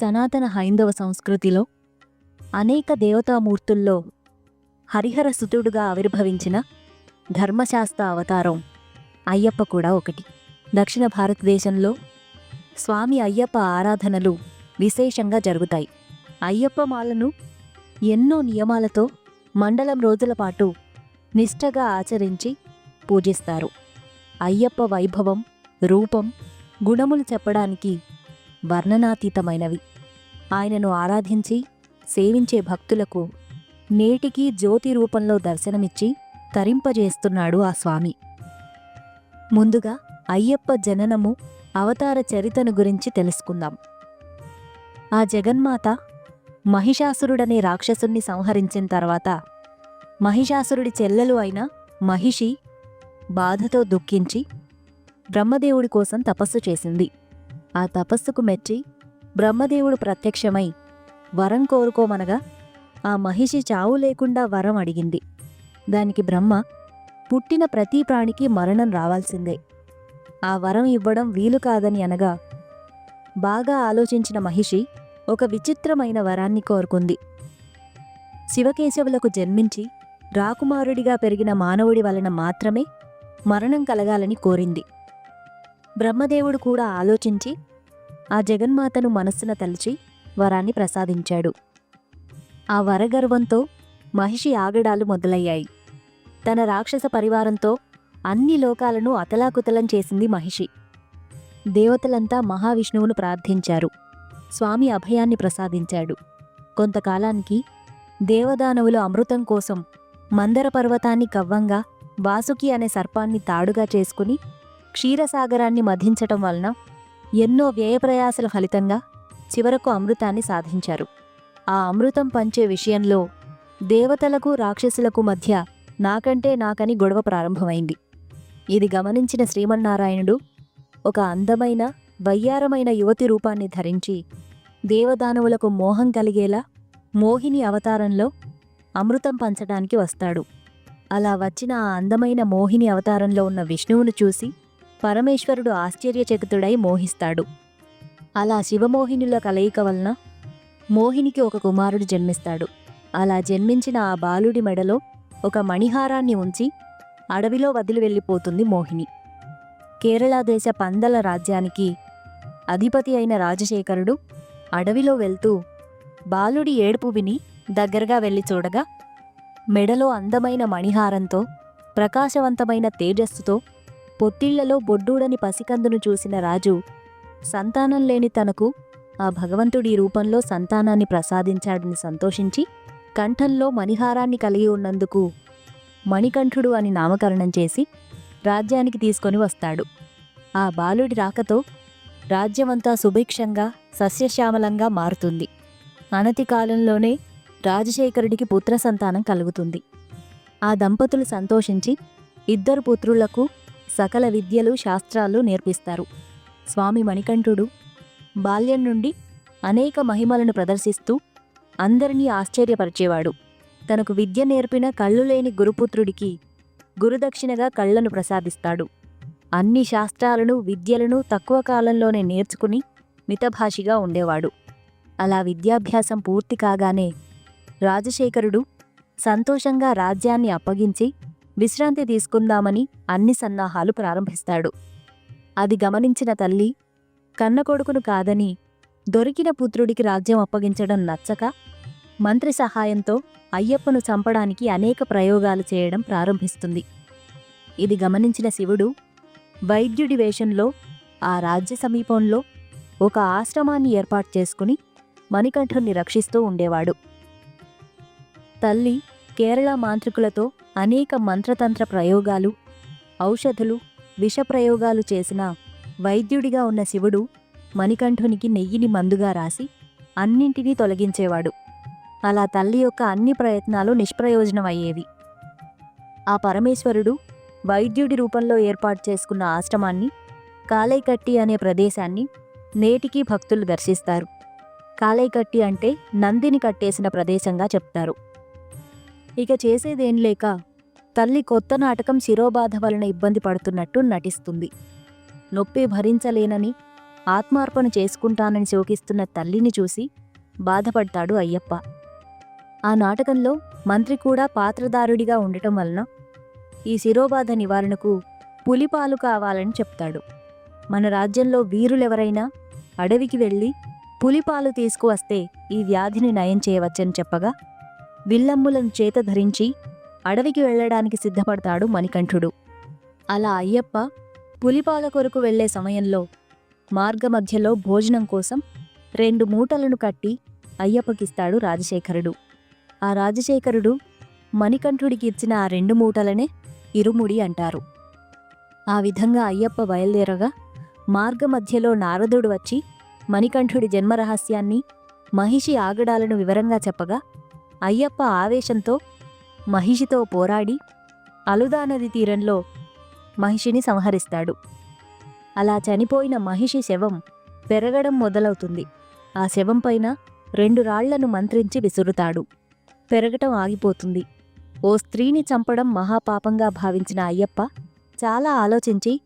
సనాతన హైందవ సంస్కృతిలో అనేక దేవతామూర్తుల్లో హరిహర సుతుడుగా ఆవిర్భవించిన ధర్మశాస్త్ర అవతారం అయ్యప్ప కూడా ఒకటి. దక్షిణ భారతదేశంలో స్వామి అయ్యప్ప ఆరాధనలు విశేషంగా జరుగుతాయి. అయ్యప్ప మాలను ఎన్నో నియమాలతో మండలం రోజుల పాటు నిష్టగా ఆచరించి పూజిస్తారు. అయ్యప్ప వైభవం రూపం గుణములు చెప్పడానికి వర్ణనాతీతమైనవి. ఆయనను ఆరాధించి సేవించే భక్తులకు నేటికీ జ్యోతి రూపంలో దర్శనమిచ్చి తరింపజేస్తున్నాడు ఆ స్వామి. ముందుగా అయ్యప్ప జననము అవతార చరితను గురించి తెలుసుకుందాం. ఆ జగన్మాత మహిషాసురుడనే రాక్షసుణ్ణి సంహరించిన తర్వాత మహిషాసురుడి చెల్లెలు అయిన మహిషి బాధతో దుఃఖించి బ్రహ్మదేవుడి కోసం తపస్సు చేసింది. ఆ తపస్సుకు మెచ్చి బ్రహ్మదేవుడు ప్రత్యక్షమై వరం కోరుకోమనగా ఆ మహిషి చావు లేకుండా వరం అడిగింది. దానికి బ్రహ్మ పుట్టిన ప్రతి ప్రాణికి మరణం రావాల్సిందే. ఆ వరం ఇవ్వడం వీలు కాదని అనగా బాగా ఆలోచించిన మహిషి ఒక విచిత్రమైన వరాన్ని కోరుకుంది. శివకేశవులకు జన్మించి రాకుమారుడిగా పెరిగిన మానవుడి వలన మాత్రమే మరణం కలగాలని కోరింది. బ్రహ్మదేవుడు కూడా ఆలోచించి ఆ జగన్మాతను మనస్సున తలిచి వరాన్ని ప్రసాదించాడు. ఆ వరగర్వంతో మహిషి ఆగడాలు మొదలయ్యాయి. తన రాక్షస పరివారంతో అన్ని లోకాలను అతలాకుతలం చేసింది మహిషి. దేవతలంతా మహావిష్ణువును ప్రార్థించారు. స్వామి అభయాన్ని ప్రసాదించాడు. కొంతకాలానికి దేవదానవులు అమృతం కోసం మందర పర్వతాన్ని కవ్వంగా వాసుకి అనే సర్పాన్ని తాడుగా చేసుకుని క్షీరసాగరాన్ని మధించటం వలన ఎన్నో వ్యయప్రయాసల ఫలితంగా చివరకు అమృతాన్ని సాధించారు. ఆ అమృతం పంచే విషయంలో దేవతలకు రాక్షసులకు మధ్య నాకంటే నాకని గొడవ ప్రారంభమైంది. ఇది గమనించిన శ్రీమన్నారాయణుడు ఒక అందమైన వయ్యారమైన యువతి రూపాన్ని ధరించి దేవదానవులకు మోహం కలిగేలా మోహిని అవతారంలో అమృతం పంచడానికి వస్తాడు. అలా వచ్చిన ఆ అందమైన మోహిని అవతారంలో ఉన్న విష్ణువును చూసి పరమేశ్వరుడు ఆశ్చర్యచకితుడై మోహిస్తాడు. అలా శివమోహినుల కలయిక వలన మోహినికి ఒక కుమారుడు జన్మిస్తాడు. అలా జన్మించిన ఆ బాలుడి మెడలో ఒక మణిహారాన్ని ఉంచి అడవిలో వదిలి వెళ్ళిపోతుంది మోహిని. కేరళ దేశ పందల రాజ్యానికి అధిపతి అయిన రాజశేఖరుడు అడవిలో వెళ్తూ బాలుడి ఏడుపు విని దగ్గరగా వెళ్ళి చూడగా మెడలో అందమైన మణిహారంతో ప్రకాశవంతమైన తేజస్సుతో పొత్తిళ్ళలో బొడ్డూడని పసికందును చూసిన రాజు సంతానం లేని తనకు ఆ భగవంతుడి రూపంలో సంతానాన్ని ప్రసాదించాడని సంతోషించి కంఠంలో మణిహారాన్ని కలిగి ఉన్నందుకు మణికంఠుడు అని నామకరణం చేసి రాజ్యానికి తీసుకొని వస్తాడు. ఆ బాలుడి రాకతో రాజ్యమంతా సుభిక్షంగా సస్యశ్యామలంగా మారుతుంది. అనతి కాలంలోనే రాజశేఖరుడికి పుత్ర సంతానం కలుగుతుంది. ఆ దంపతులు సంతోషించి ఇద్దరు పుత్రులకు సకల విద్యలు శాస్త్రాలు నేర్పిస్తారు. స్వామి మణికంఠుడు బాల్యం నుండి అనేక మహిమలను ప్రదర్శిస్తూ అందరినీ ఆశ్చర్యపరిచేవాడు. తనకు విద్య నేర్పిన కళ్ళు లేని గురుపుత్రుడికి గురుదక్షిణగా కళ్ళను ప్రసాదిస్తాడు. అన్ని శాస్త్రాలను విద్యలను తక్కువ కాలంలోనే నేర్చుకుని మితభాషిగా ఉండేవాడు. అలా విద్యాభ్యాసం పూర్తి కాగానే రాజశేఖరుడు సంతోషంగా రాజ్యాన్ని అప్పగించి విశ్రాంతి తీసుకుందామని అన్ని సన్నాహాలు ప్రారంభిస్తాడు. అది గమనించిన తల్లి కన్న కొడుకును కాదని దొరికిన పుత్రుడికి రాజ్యం అప్పగించడం నచ్చక మంత్రి సహాయంతో అయ్యప్పను చంపడానికి అనేక ప్రయోగాలు చేయడం ప్రారంభిస్తుంది. ఇది గమనించిన శివుడు వైద్యుడి వేషంలో ఆ రాజ్య సమీపంలో ఒక ఆశ్రమాన్ని ఏర్పాటు చేసుకుని మణికంఠుణ్ణి రక్షిస్తూ ఉండేవాడు. తల్లి కేరళ మాంత్రికులతో అనేక మంత్రతంత్ర ప్రయోగాలు ఔషధులు విషప్రయోగాలు చేసిన వైద్యుడిగా ఉన్న శివుడు మణికంఠునికి నెయ్యిని మందుగా రాసి అన్నింటినీ తొలగించేవాడు. అలా తల్లి యొక్క అన్ని ప్రయత్నాలు నిష్ప్రయోజనమయ్యేవి. ఆ పరమేశ్వరుడు వైద్యుడి రూపంలో ఏర్పాటు చేసుకున్న ఆశ్రమాన్ని కాలైకట్టి అనే ప్రదేశాన్ని నేటికీ భక్తులు దర్శిస్తారు. కాలైకట్టి అంటే నందిని కట్టేసిన ప్రదేశంగా చెప్తారు. ఇక చేసేదేం లేక తల్లి కొత్త నాటకం శిరోబాధ వలన ఇబ్బంది పడుతున్నట్టు నటిస్తుంది. నొప్పి భరించలేనని ఆత్మార్పణ చేసుకుంటానని శోకిస్తున్న తల్లిని చూసి బాధపడతాడు అయ్యప్ప. ఆ నాటకంలో మంత్రి కూడా పాత్రదారుడిగా ఉండటం వలన ఈ శిరోబాధ నివారణకు పులిపాలు కావాలని చెప్తాడు. మన రాజ్యంలో వీరులెవరైనా అడవికి వెళ్ళి పులిపాలు తీసుకువస్తే ఈ వ్యాధిని నయం చేయవచ్చని చెప్పగా విల్లమ్ములను చేత ధరించి అడవికి వెళ్ళడానికి సిద్ధపడతాడు మణికంఠుడు. అలా అయ్యప్ప పులిపాల కొరకు వెళ్ళే సమయంలో మార్గమధ్యలో భోజనం కోసం రెండు మూటలను కట్టి అయ్యప్పకిస్తాడు రాజశేఖరుడు. ఆ రాజశేఖరుడు మణికంఠుడికి ఇచ్చిన ఆ రెండు మూటలనే ఇరుముడి అంటారు. ఆ విధంగా అయ్యప్ప బయలుదేరగా మార్గమధ్యలో నారదుడు వచ్చి మణికంఠుడి జన్మరహస్యాన్ని మహిషి ఆగడాలను వివరంగా చెప్పగా అయ్యప్ప ఆవేశంతో మహిషితో పోరాడి అలుదా నది తీరంలో మహిషిని సంహరిస్తాడు. అలా చనిపోయిన మహిషి శవం పెరగడం మొదలవుతుంది. ఆ శవం పైన రెండు రాళ్ళను మంత్రించి విసురుతాడు. పెరగటం ఆగిపోతుంది. ఓ స్త్రీని చంపడం మహాపాపంగా భావించిన అయ్యప్ప చాలా ఆలోచించి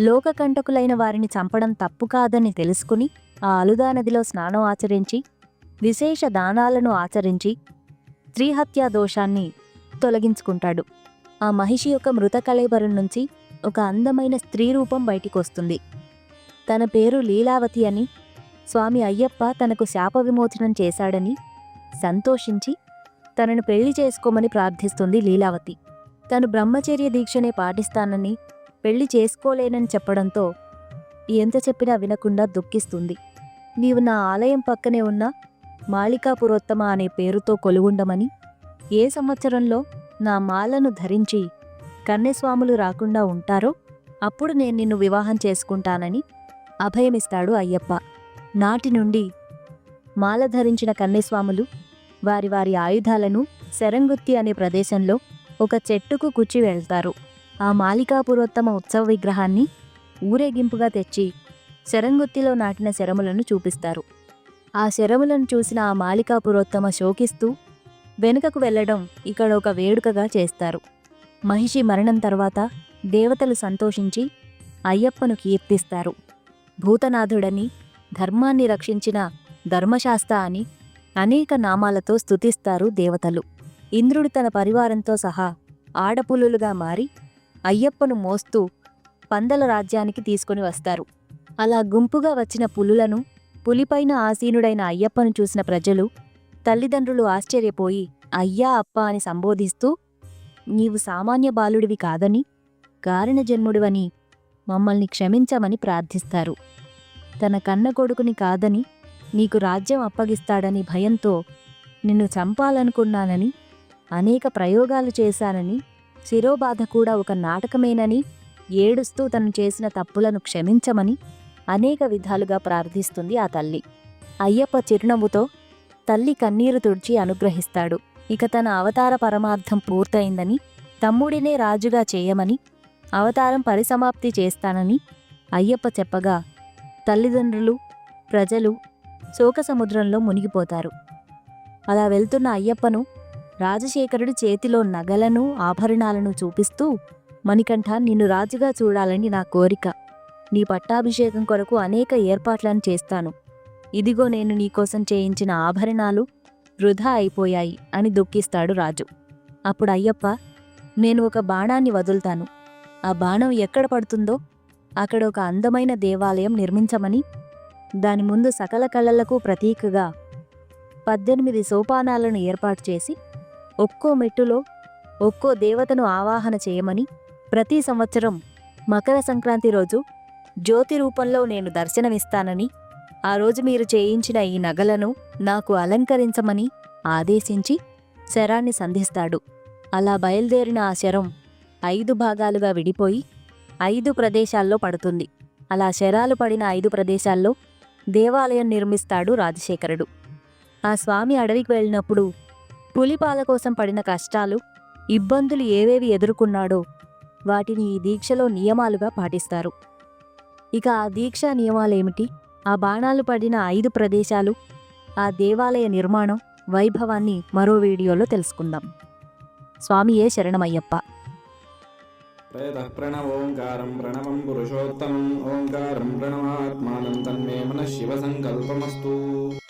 లోకకంటకులైన వారిని చంపడం తప్పు కాదని తెలుసుకుని ఆ అలుదా నదిలో స్నానం ఆచరించి విశేష దానాలను ఆచరించి స్త్రీహత్యా దోషాన్ని తొలగించుకుంటాడు. ఆ మహిషి యొక్క మృత కళేబరం నుంచి ఒక అందమైన స్త్రీ రూపం బయటికొస్తుంది. తన పేరు లీలావతి అని స్వామి అయ్యప్ప తనకు శాప విమోచనం చేశాడని సంతోషించి తనను పెళ్ళి చేసుకోమని ప్రార్థిస్తుంది లీలావతి. తను బ్రహ్మచర్య దీక్షనే పాటిస్తానని పెళ్ళి చేసుకోలేనని చెప్పడంతో ఎంత చెప్పినా వినకుండా దుఃఖిస్తుంది. నీవు నా ఆలయం పక్కనే ఉన్న మాళికాపురోత్తమ అనే పేరుతో కొలువుండమని ఏ సంవత్సరంలో నా మాలను ధరించి కన్నెస్వాములు రాకుండా ఉంటారో అప్పుడు నేను నిన్ను వివాహం చేసుకుంటానని అభయమిస్తాడు అయ్యప్ప. నాటి నుండి మాల ధరించిన కన్నెస్వాములు వారి వారి ఆయుధాలను శరంగుత్తి అనే ప్రదేశంలో ఒక చెట్టుకు కుచ్చి వెళ్తారు. ఆ మాలికాపురోత్తమ ఉత్సవ విగ్రహాన్ని ఊరేగింపుగా తెచ్చి శరంగుత్తిలో నాటిన శరములను చూపిస్తారు. ఆ శరములను చూసిన ఆ మాలికాపురోత్తమ శోకిస్తూ వెనుకకు వెళ్ళడం ఇక్కడ ఒక వేడుకగా చేస్తారు. మహిషి మరణం తర్వాత దేవతలు సంతోషించి అయ్యప్పను కీర్తిస్తారు. భూతనాథుడని ధర్మాన్ని రక్షించిన ధర్మశాస్త అని అనేక నామాలతో స్తుతిస్తారు దేవతలు. ఇంద్రుడు తన పరివారంతో సహా ఆడపులులుగా మారి అయ్యప్పను మోస్తూ పందల రాజ్యానికి తీసుకొని వస్తారు. అలా గుంపుగా వచ్చిన పులులను పులిపైన ఆసీనుడైన అయ్యప్పను చూసిన ప్రజలు తల్లిదండ్రులు ఆశ్చర్యపోయి అయ్యా అప్ప అని సంబోధిస్తూ నీవు సామాన్య బాలుడివి కాదని కారణజన్ముడివని మమ్మల్ని క్షమించమని ప్రార్థిస్తారు. తన కన్న కొడుకుని కాదని నీకు రాజ్యం అప్పగిస్తాడని భయంతో నిన్ను చంపాలనుకున్నానని అనేక ప్రయోగాలు చేశానని శిరోబాధ కూడా ఒక నాటకమేనని ఏడుస్తూ తను చేసిన తప్పులను క్షమించమని అనేక విధాలుగా ప్రార్థిస్తుంది ఆ తల్లి. అయ్యప్ప చిరునవ్వుతో తల్లి కన్నీరు తుడిచి అనుగ్రహిస్తాడు. ఇక తన అవతార పరమార్థం పూర్తయిందని తమ్ముడినే రాజుగా చేయమని అవతారం పరిసమాప్తి చేస్తానని అయ్యప్ప చెప్పగా తల్లిదండ్రులు ప్రజలు శోకసముద్రంలో మునిగిపోతారు. అలా వెళ్తున్న అయ్యప్పను రాజశేఖరుడు చేతిలో నగలను ఆభరణాలను చూపిస్తూ మణికంఠ నిన్ను రాజుగా చూడాలని నా కోరిక. నీ పట్టాభిషేకం కొరకు అనేక ఏర్పాట్లను చేస్తాను. ఇదిగో నేను నీకోసం చేయించిన ఆభరణాలు వృధా అయిపోయాయి అని దుఃఖిస్తాడు రాజు. అప్పుడు అయ్యప్ప నేను ఒక బాణాన్ని వదులుతాను. ఆ బాణం ఎక్కడ పడుతుందో అక్కడ ఒక అందమైన దేవాలయం నిర్మించమని దాని ముందు సకల కళలకు ప్రతీకగా పద్దెనిమిది సోపానాలను ఏర్పాటు చేసి ఒక్కో మెట్టులో ఒక్కో దేవతను ఆవాహన చేయమని ప్రతి సంవత్సరం మకర సంక్రాంతి రోజు జ్యోతి రూపంలో నేను దర్శనమిస్తానని ఆ రోజు మీరు చేయించిన ఈ నగలను నాకు అలంకరించమని ఆదేశించి శరాన్ని సంధిస్తాడు. అలా బయలుదేరిన ఆ శరం ఐదు భాగాలుగా విడిపోయి ఐదు ప్రదేశాల్లో పడుతుంది. అలా శరాలు పడిన ఐదు ప్రదేశాల్లో దేవాలయం నిర్మిస్తాడు రాజశేఖరుడు. ఆ స్వామి అడవికి వెళ్ళినప్పుడు పులిపాల కోసం పడిన కష్టాలు ఇబ్బందులు ఏవేవి ఎదుర్కొన్నాడో వాటిని ఈ దీక్షలో నియమాలుగా పాటిస్తారు. ఇక ఆ దీక్షా నియమాలేమిటి? ఆ బాణాలు పడిన ఐదు ప్రదేశాలు ఆ దేవాలయ నిర్మాణం వైభవాన్ని మరో వీడియోలో తెలుసుకుందాం. స్వామియే శరణమయ్యప్ప. ప్రణవం శివ సంకల్పమస్తు.